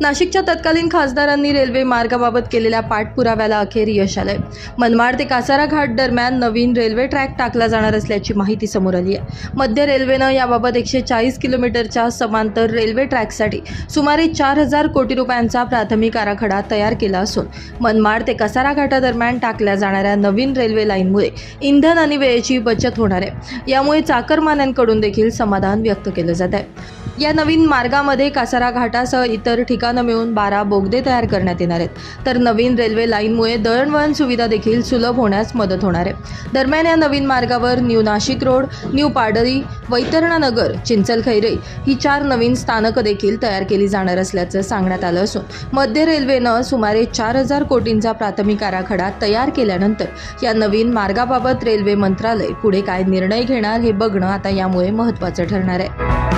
नाशिकच्या तत्कालीन खासदारांनी रेल्वे मार्गाबाबत केलेल्या पाठपुराव्याला अखेर यश आलंय. मनमाड ते कासारा घाट दरम्यान नवीन रेल्वे ट्रॅक टाकला जाणार असल्याची माहिती समोर आली आहे. मध्य रेल्वेनं याबाबत एकशे चाळीस किलोमीटरच्या समांतर रेल्वे ट्रॅकसाठी सुमारे चार हजार कोटी रुपयांचा प्राथमिक आराखडा तयार केला असून मनमाड ते कसारा घाटादरम्यान टाकल्या जाणाऱ्या नवीन रेल्वे लाईनमुळे इंधन आणि वेळेची बचत होणार आहे. यामुळे चाकरमान्यांकडून देखील समाधान व्यक्त केलं जात आहे. या नवीन मार्गामध्ये कासारा घाटासह इतर ठिकाणी मिळून बारा बोगदे तयार करण्यात येणार आहेत. तर नवीन रेल्वे लाईनमुळे दळणवळण सुविधा देखील सुलभ होण्यास मदत होणार आहे. दरम्यान या नवीन मार्गावर new Nashik road new Padali Vaitarna Nagar ही चार नवीन स्थानकं देखील तयार केली जाणार असल्याचं सांगण्यात आलं असून मध्य रेल्वेनं सुमारे चार हजार कोटींचा प्राथमिक आराखडा तयार केल्यानंतर या नवीन मार्गाबाबत रेल्वे मंत्रालय पुढे काय निर्णय घेणार हे बघणं आता यामुळे महत्त्वाचं ठरणार आहे.